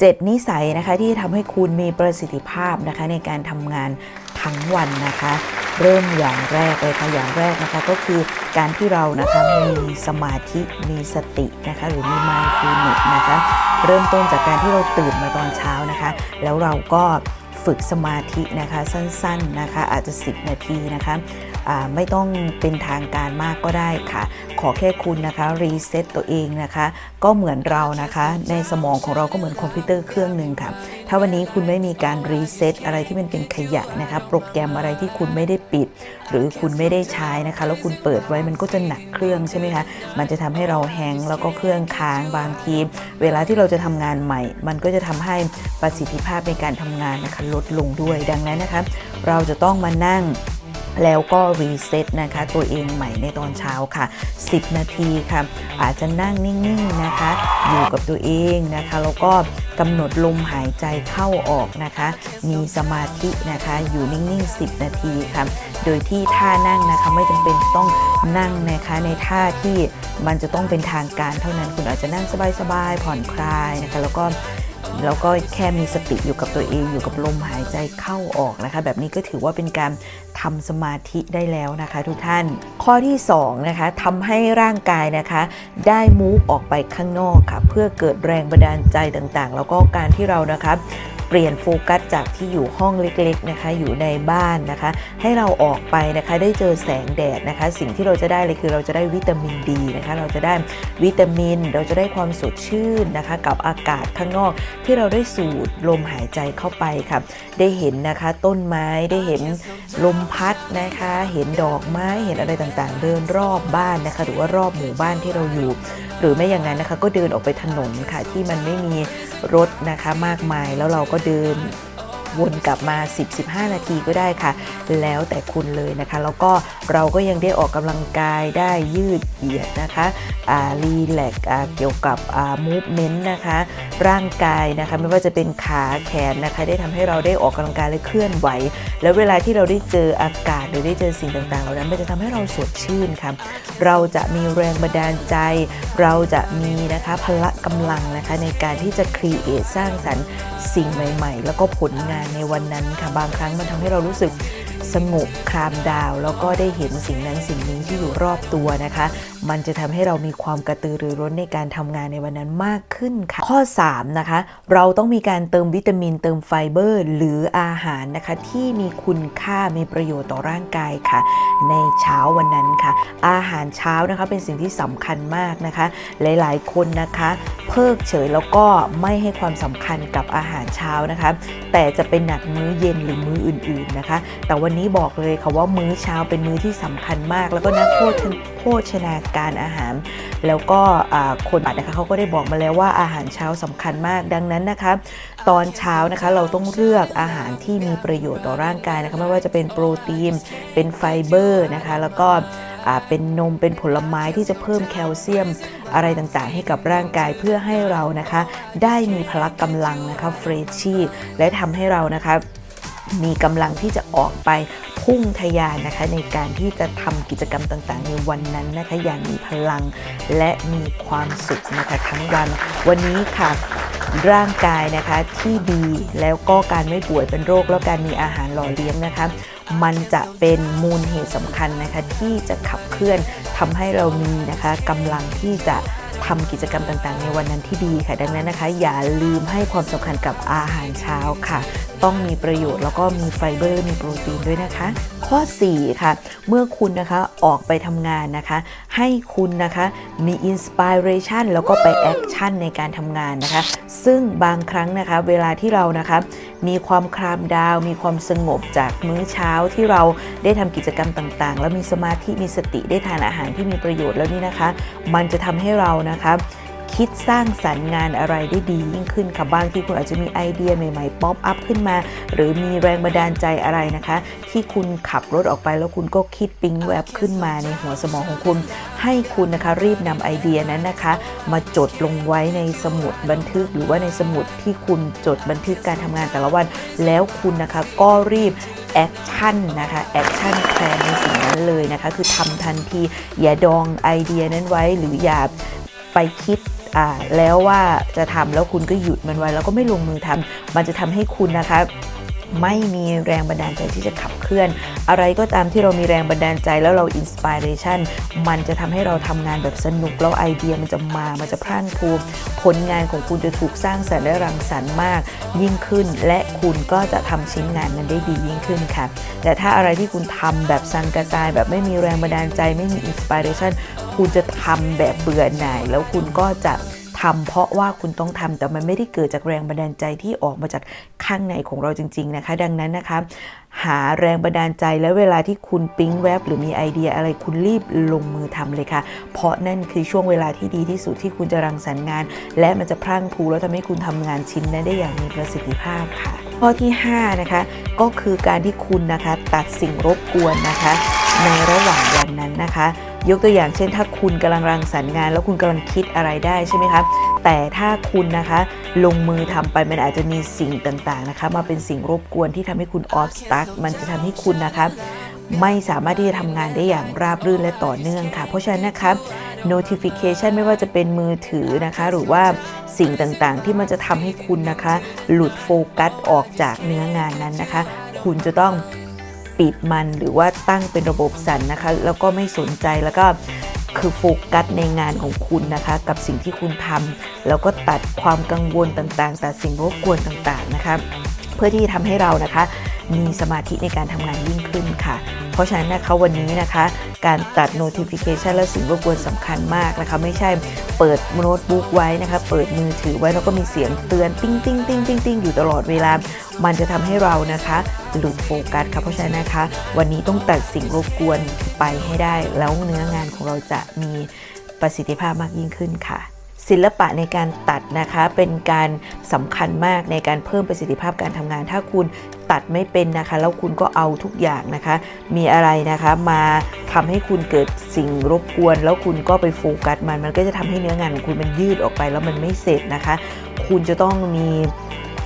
7 นิสัยนะคะที่ทำให้คุณมีประสิทธิภาพนะคะในการทำงานทั้งวันนะคะ เริ่มอย่างแรกเลยค่ะอย่างแรกนะคะก็คือการที่เรานะคะมีสมาธิมีสตินะคะหรือมี mindfulness นะคะเริ่มต้นจากการที่เราตื่นมาตอนเช้านะคะ แล้วเราก็ฝึกสมาธินะคะสั้นๆนะคะอาจจะ 10 นาทีนะคะ ไม่ต้องเป็นทางการมากก็ได้ค่ะ ขอแค่คุณนะคะรีเซ็ตตัวเองนะคะ ก็เหมือนเรานะคะ ในสมองของเราก็เหมือนคอมพิวเตอร์เครื่องหนึ่งค่ะ ถ้าวันนี้คุณไม่มีการรีเซ็ตอะไรที่มันเป็นขยะนะคะ โปรแกรมอะไรที่คุณไม่ได้ปิด หรือคุณไม่ได้ใช้นะคะ แล้วคุณเปิดไว้มันก็จะหนักเครื่องใช่ไหมคะ มันจะทำให้เราแฮงแล้วก็เครื่องค้างบางที เวลาที่เราจะทำงานใหม่ มันก็จะทำให้ประสิทธิภาพในการทำงานนะคะลดลงด้วยดังนั้นนะคะ เราจะต้องมานั่ง แล้วก็รีเซ็ตนะคะ ตัวเองใหม่ในตอนเช้าค่ะ 10 นาทีค่ะ อาจจะนั่งนิ่งๆนะคะ อยู่กับตัวเองนะคะ แล้วก็กำหนดลมหายใจเข้าออกนะคะ มีสมาธินะคะ อยู่นิ่งๆ 10 นาทีค่ะ โดยที่ท่านั่งนะคะไม่จำเป็นต้องนั่งนะคะในท่าที่มันจะต้องเป็นทางการเท่านั้นคุณอาจจะนั่งสบายๆผ่อนคลายนะคะ แล้วก็ แล้วก็แค่มีสติอยู่กับตัวเองอยู่กับลมหายใจเข้าออกนะคะ แบบนี้ก็ถือว่าเป็นการทำสมาธิได้แล้วนะคะทุกท่าน ข้อที่2นะคะทำให้ร่างกายนะคะ ได้มูฟออกไปข้างนอกค่ะ เพื่อเกิดแรงบันดาลใจต่างๆ แล้วก็การที่เรานะคะ เปลี่ยนโฟกัสจากที่อยู่ห้องเล็กๆนะคะอยู่ในบ้านนะคะ ให้เราออกไปนะคะได้เจอแสงแดดนะคะ สิ่งที่เราจะได้เลยคือเราจะได้วิตามินดีนะคะ เราจะได้วิตามิน เราจะได้ความสดชื่นนะคะ กับอากาศข้างนอกที่เราได้สูดลมหายใจเข้าไปค่ะได้เห็นนะคะต้นไม้ได้เห็นลมพัดนะคะ เห็นดอกไม้เห็นอะไรต่างๆ เดินรอบบ้านนะคะ หรือว่ารอบหมู่บ้านที่เราอยู่ หรือไม่อย่างนั้นนะคะ ก็เดินออกไปถนนค่ะที่มันไม่มี รถนะคะมากมายแล้วเราก็เดินวนกลับมา 10-15 นาทีก็ได้ค่ะ แล้วแต่คุณเลยนะคะ แล้วก็เราก็ยังได้ออกกำลังกายได้ยืดเหยียดนะคะรีแลกเกี่ยวกับมูฟเมนต์นะคะ ร่างกายนะคะไม่ว่าจะเป็นขาแขนนะคะ ได้ทำให้เราได้ออกกำลังกายและเคลื่อนไหว แล้วเวลาที่เราได้เจออากาศหรือได้เจอสิ่งต่างๆเหล่านั้นมันจะทำให้เราสดชื่นค่ะเราจะมีแรงบันดาลใจ เราจะมีนะคะพละกำลังนะคะในการที่จะครีเอทสร้างสรรค์สิ่งใหม่ ๆ แล้วก็ผลงานในวันนั้นค่ะบางครั้งมันทำให้เรารู้สึก สงบคลามดาว แล้วก็ได้เห็นสิ่งนั้นสิ่งนี้ที่อยู่รอบตัวนะคะ มันจะทำให้เรามีความกระตือรือร้นในการทำงานในวันนั้นมากขึ้นค่ะ ข้อ 3 นะคะ เราต้องมีการเติมวิตามินเติมไฟเบอร์ หรืออาหารนะคะ ที่มีคุณค่ามีประโยชน์ต่อร่างกายค่ะ ในเช้าวันนั้นค่ะ อาหารเช้านะคะเป็นสิ่งที่สำคัญมากนะคะ หลายๆ คนนะคะ เพิกเฉยแล้วก็ไม่ให้ความสำคัญกับอาหารเช้านะคะ แต่จะเป็นหนักมื้อเย็นหรือมื้ออื่น ๆนะคะ แต่วันนี้บอกเลยค่ะว่ามื้อเช้าเป็นมื้อที่สำคัญมาก แล้วก็นักโภชโภชนาการอาหาร แล้วก็คนบัตรนะคะเขาก็ได้บอกมาแล้วว่าอาหารเช้าสำคัญมากดังนั้นนะคะตอนเช้านะคะเราต้องเลือกอาหารที่มีประโยชน์ต่อร่างกายนะคะไม่ว่าจะเป็นโปรตีน เป็นไฟเบอร์นะคะแล้วก็เป็นนมเป็นผลไม้ที่จะเพิ่มแคลเซียมอะไรต่างๆ ให้กับร่างกายเพื่อให้เรานะคะ ได้มีพละกำลังนะคะเฟรชชี่และทำให้เรานะคะ มีกำลังที่จะออกไปพุ่งทะยานนะคะ ในการที่จะทำกิจกรรมต่างๆ ในวันนั้นนะคะ อย่างมีพลังและมีความสุขนะคะทั้งวัน วันนี้ค่ะร่างกายนะคะที่ดีแล้วก็การไม่ป่วยเป็นโรคแล้วการมีอาหารหล่อเลี้ยงนะคะ มันจะเป็นมูลเหตุสำคัญนะคะที่จะขับเคลื่อนทำให้เรามีนะคะกำลังที่จะ ทำกิจกรรมต่างๆ ในวันนั้นที่ดีค่ะ ดังนั้นนะคะ อย่าลืมให้ความสำคัญกับอาหารเช้าค่ะ ต้องมีประโยชน์แล้วก็มีไฟเบอร์มีโปรตีนด้วยนะคะ ข้อ 4 ค่ะ เมื่อคุณนะคะออกไปทำงานนะคะ ให้คุณนะคะมีอินสปิเรชันแล้วก็ไปแอคชั่นในการทำงานนะคะ ซึ่งบางครั้งนะคะเวลาที่เรานะคะมีความคลามดาว มีความสงบจากมื้อเช้าที่เราได้ทำกิจกรรมต่างๆ แล้วมีสมาธิมีสติได้ทานอาหารที่มีประโยชน์แล้วนี่นะคะ มันจะทำให้เรานะคะคิดสร้างสรรค์งานอะไรได้ดียิ่งขึ้นค่ะบางที่คุณอาจจะมีไอเดียใหม่ๆ ป๊อปอัพขึ้นมา หรือมีแรงบันดาลใจอะไรนะคะ ที่คุณขับรถออกไปแล้วคุณก็คิดปิ๊งแวบขึ้นมาในหัวสมองของคุณ ให้คุณนะคะรีบนำไอเดียนั้นนะคะ มาจดลงไว้ในสมุดบันทึก หรือว่าในสมุดที่คุณจดบันทึกการทำงานแต่ละวัน แล้วคุณนะคะก็รีบแอคชั่นนะคะแอคชั่นแพลนในสิ่งนั้นเลยนะคะ คือทำทันทีอย่าดองไอเดียนั้นไว้หรืออย่า ไปคิดอ่าแล้วว่าจะทำแล้วคุณก็หยุดมันไว้แล้วก็ไม่ลงมือทำมันจะทำให้คุณนะคะ ไม่มีแรงบันดาลใจที่จะขับเคลื่อน อะไรก็ตามที่เรามีแรงบันดาลใจแล้วเราอินสปิเรชันมันจะทำให้เราทำงานแบบสนุกแล้วไอเดียมันจะมา มันจะพรั่งพรูผลงานของคุณจะถูกสร้างสรรค์และรังสรรค์มาก ยิ่งขึ้น และคุณก็จะทำชิ้นงานนั้นได้ดียิ่งขึ้นค่ะ แต่ถ้าอะไรที่คุณทำแบบสังกระจายแบบไม่มีแรงบันดาลใจ ไม่มีอินสปิเรชันคุณจะทำแบบเบื่อหน่ายแล้วคุณก็จะ ทำเพราะว่าคุณต้องทำแต่มันไม่ได้เกิดจากแรงบันดาลใจที่ออกมาจากข้างในของเราจริง ๆ นะคะ ดังนั้นนะคะ หาแรงบันดาลใจและเวลาที่คุณปิ๊งแวบหรือมีไอเดียอะไรคุณรีบลงมือทำเลยค่ะ เพราะนั่นคือช่วงเวลาที่ดีที่สุดที่คุณจะรังสรรค์งาน และมันจะพรั่งพรูแล้วทำให้คุณทำงานชิ้นนั้นได้อย่างมีประสิทธิภาพค่ะ ข้อที่5นะคะก็คือการที่คุณนะคะตัดสิ่งรบกวนนะคะ ในระหว่างวันนั้นนะคะ ยกตัวอย่างเช่น ถ้าคุณกำลังรังสรรค์งาน แล้วคุณกำลังคิดอะไรได้ใช่ไหมคะแต่ถ้าคุณนะคะลงมือทำไปมันอาจจะมีสิ่งต่างๆนะคะมาเป็นสิ่งรบกวนที่ทำให้คุณออฟสตั๊กมันจะทำให้คุณนะคะไม่สามารถที่จะทำงานได้อย่างราบรื่นและต่อเนื่องค่ะ เพราะฉะนั้นนะคะ notification ไม่ว่าจะเป็นมือถือนะคะ หรือว่าสิ่งต่างๆ ที่มันจะทำให้คุณนะคะ หลุดโฟกัสออกจากเนื้องานนั้นนะคะ คุณจะต้อง ปิดมันหรือว่าตั้งเป็นระบบสั่นนะคะ แล้วก็ไม่สนใจแล้วก็คือโฟกัสในงานของคุณนะคะ กับสิ่งที่คุณทำแล้วก็ตัดความกังวลต่างๆ ตัดสิ่งรบกวนต่างๆนะคะ เพื่อที่จะทำให้เรานะคะ มีสมาธิในการทำงานยิ่งขึ้นค่ะ เพราะฉะนั้นนะคะวันนี้นะคะ การตัด notification และสิ่งรบกวนสำคัญมากนะคะไม่ใช่เปิดโน้ตบุ๊กไว้นะคะ เปิดมือถือไว้แล้วก็มีเสียงเตือนติ้งติ้งติ้งติ้งติ้งอยู่ตลอดเวลา มันจะทำให้เรานะคะหลุดโฟกัสค่ะเพราะฉะนั้นนะคะ วันนี้ต้องตัดสิ่งรบกวนไปให้ได้ แล้วเนื้องานของเราจะมีประสิทธิภาพมากยิ่งขึ้นค่ะ ศิลปะในการตัดนะคะเป็นการสำคัญมากในการเพิ่มประสิทธิภาพการทำงาน ถ้าคุณตัดไม่เป็นนะคะ แล้วคุณก็เอาทุกอย่างนะคะ มีอะไรนะคะมาทำให้คุณเกิดสิ่งรบกวน แล้วคุณก็ไปโฟกัสมัน มันก็จะทำให้เนื้องานของคุณมันยืดออกไปแล้วมันไม่เสร็จนะคะ คุณจะต้องมี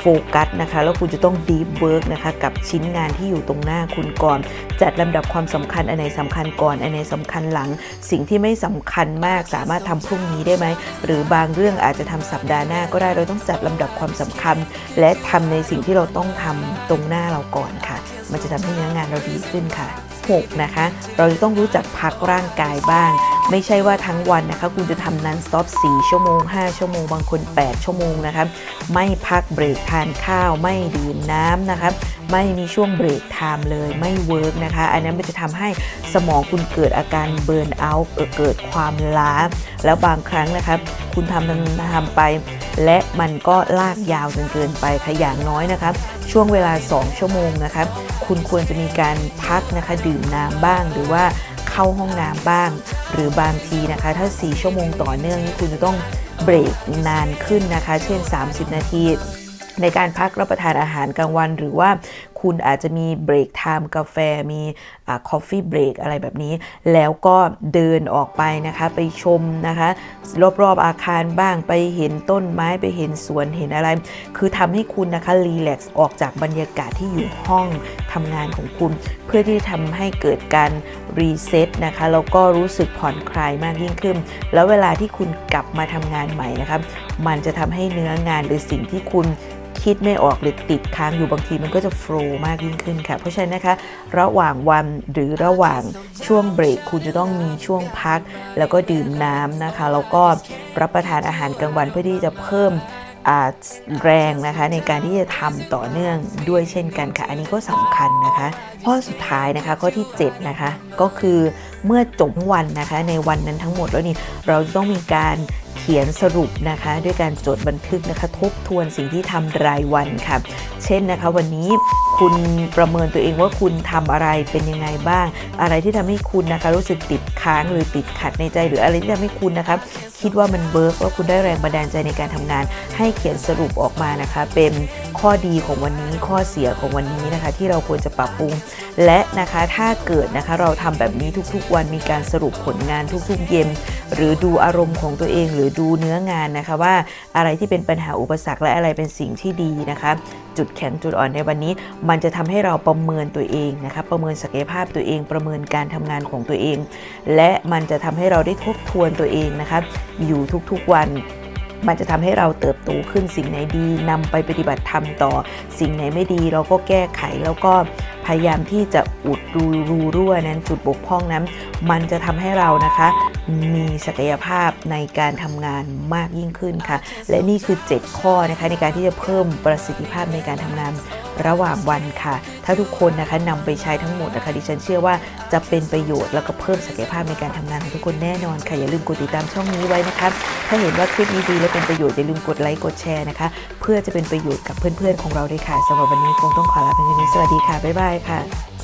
โฟกัสนะคะ แล้วคุณจะต้องดีเวิร์กนะคะกับชิ้นงานที่อยู่ตรงหน้าคุณก่อน จัดลำดับความสำคัญอันไหนสำคัญก่อน อันไหนสำคัญหลัง สิ่งที่ไม่สำคัญมากสามารถทำพรุ่งนี้ได้ไหม หรือบางเรื่องอาจจะทำสัปดาห์หน้าก็ได้เราต้องจัดลำดับความสำคัญ และทำในสิ่งที่เราต้องทำตรงหน้าเราก่อนค่ะ มันจะทำให้เนื้องานเราดีขึ้นค่ะ 6 นะคะ เราจะต้องรู้จักพักร่างกายบ้าง ไม่ใช่ว่าทั้งวันนะคะคุณจะทำนั้นสต็อป4ชั่วโมง 5 ชั่วโมง บางคน 8 ชั่วโมงนะคะไม่พักเบรกทานข้าวไม่ดื่มน้ำนะคะไม่มีช่วงเบรกไทม์เลยไม่เวิร์กนะคะ อันนั้นมันจะทำให้สมองคุณเกิดอาการเบิร์นเอาท์เกิดความล้า แล้วบางครั้งนะคะคุณทำทำทำไป และมันก็ลากยาวจนเกินไปค่ะอย่างน้อยนะคะช่วงเวลา 2 ชั่วโมงนะคะคุณควรจะมีการพักนะคะดื่มน้ำบ้างหรือว่า เข้าห้องน้ำบ้าง หรือบางทีนะคะ ถ้า 4 ชั่วโมงต่อเนื่องนี่คุณจะต้องเบรกนานขึ้นนะคะ เช่น 30 นาทีในการพักรับประทานอาหารกลางวัน หรือว่าคุณอาจจะมีเบรกไทม์กาแฟมีคอฟฟี่เบรกอะไรแบบนี้ แล้วก็เดินออกไปนะคะไปชมนะคะ รอบๆอาคารบ้างไปเห็นต้นไม้ไปเห็นสวนเห็นอะไร คือทำให้คุณนะคะรีแลกซ์ออกจากบรรยากาศที่อยู่ห้องทำงานของคุณ เพื่อที่จะทำให้เกิดการรีเซ็ตนะคะแล้วก็รู้สึกผ่อนคลายมากยิ่งขึ้น แล้วเวลาที่คุณกลับมาทำงานใหม่นะคะมันจะทำให้เนื้องานหรือสิ่งที่คุณ คิดไม่ออกหรือติดค้างอยู่บางทีมันก็จะโฟล์มากยิ่งขึ้นค่ะ เพราะฉะนั้นนะคะ ระหว่างวันหรือระหว่างช่วงเบรกคุณจะต้องมีช่วงพัก แล้วก็ดื่มน้ำนะคะ แล้วก็รับประทานอาหารกลางวันเพื่อที่จะเพิ่มแรงนะคะในการที่จะทำต่อเนื่องด้วยเช่นกันค่ะ อันนี้ก็สำคัญนะคะข้อสุดท้ายนะคะข้อที่7นะคะก็คือเมื่อจบวันนะคะในวันนั้นทั้งหมดแล้วนี่เราต้องมีการ ขียนสรุปนะคะด้วยการจดบันทึกนะคะ ทบทวนสิ่งที่ทำรายวันค่ะ เช่นนะคะวันนี้คุณประเมินตัวเองว่าคุณทำอะไรเป็นยังไงบ้าง อะไรที่ทำให้คุณนะคะรู้สึกติดค้างหรือติดขัดในใจ หรืออะไรที่ทำให้คุณนะคะคิดว่ามันเบิร์กว่าคุณได้แรงบันดาลใจในการทำงาน ให้เขียนสรุปออกมานะคะ เป็นข้อดีของวันนี้ข้อเสียของวันนี้นะคะ ที่เราควรจะปรับปรุง และนะคะถ้าเกิดนะคะเราทำแบบนี้ทุกๆ วันมีการสรุปผลงานทุกๆเย็น หรือดูอารมณ์ของตัวเอง หรือดูเนื้องานนะคะว่าอะไรที่เป็นปัญหาอุปสรรคและอะไรเป็นสิ่งที่ดีนะคะ จุดแข็งจุดอ่อนในวันนี้ มันจะทำให้เราประเมินตัวเองนะคะประเมินศักยภาพตัวเอง ประเมินการทำงานของตัวเอง และมันจะทำให้เราได้ทบทวนตัวเองนะคะอยู่ทุกๆวันมันจะทำให้เราเติบโตขึ้นสิ่งไหนดีนำไปปฏิบัติธรรมต่อ สิ่งไหนไม่ดีเราก็แก้ไขแล้วก็ พยายามที่จะอุดรูรูรั่วนั้นจุดบกพร่องนั้น มันจะทำให้เรานะคะ มีศักยภาพในการทำงานมากยิ่งขึ้นค่ะ และนี่คือ 7 ข้อนะคะในการที่จะเพิ่มประสิทธิภาพในการทำงานระหว่างวันค่ะ ถ้าทุกคนนะคะนำไปใช้ทั้งหมดนะคะดิฉันเชื่อว่าจะเป็นประโยชน์แล้วก็เพิ่มศักยภาพในการทำงานของทุกคนแน่นอนค่ะอย่าลืมกดติดตามช่องนี้ไว้นะคะถ้าเห็นว่าคลิปนี้ดีและเป็นประโยชน์อย่าลืมกดไลค์กดแชร์นะคะ เพื่อจะเป็นประโยชน์กับเพื่อนๆของเราด้วยค่ะสำหรับวันนี้คงต้องขอลาไปเพียงเท่านี้สวัสดีค่ะบ๊ายบายค่ะ